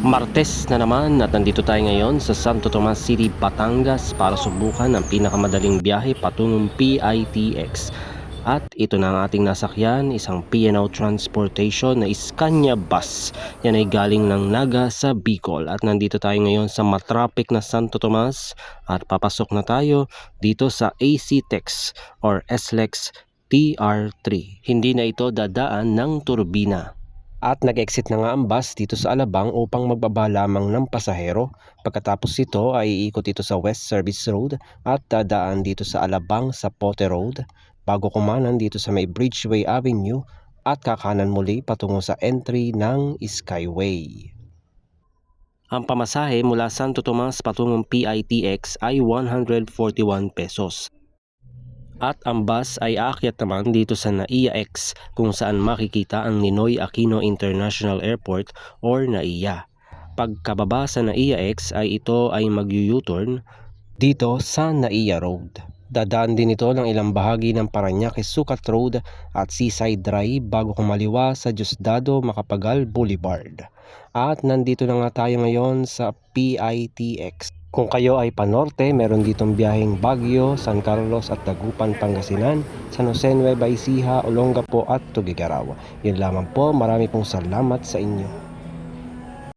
Martes na naman at nandito tayo ngayon sa Santo Tomas City, Batangas para subukan ang pinakamadaling biyahe patungong PITX. At ito na ang ating nasakyan, isang P&O Transportation na Scania Bus. Yan ay galing ng Naga sa Bicol. At nandito tayo ngayon sa matraffic na Santo Tomas at papasok na tayo dito sa AC Tex or SLEX TR3. Hindi na ito dadaan ng turbina. At nag-exit na nga ang bus dito sa Alabang upang magbaba lamang ng pasahero. Pagkatapos ito ay iikot ito sa West Service Road at dadaan dito sa Alabang sa Pote Road bago kumanan dito sa may Bridgeway Avenue at kakanan muli patungo sa entry ng Skyway. Ang pamasahe mula Santo Tomas patungong PITX ay 141 pesos. At ang bus ay aakyat naman dito sa NAIA X kung saan makikita ang Ninoy Aquino International Airport or NAIA. Pagkababa sa NAIA X ay ito ay mag-U-turn dito sa NAIA Road. Dadaan din ito ng ilang bahagi ng Paranaque Sucat Road at Seaside Drive bago kumaliwa sa Diosdado Macapagal Boulevard. At nandito na nga tayo ngayon sa PITX. Kung kayo ay panorte, meron ditong biyaheng Baguio, San Carlos at Tagupan, Pangasinan, San Jose Nueva Ecija, Olongapo at Tugigaraw. Yun lamang po, marami pong salamat sa inyo.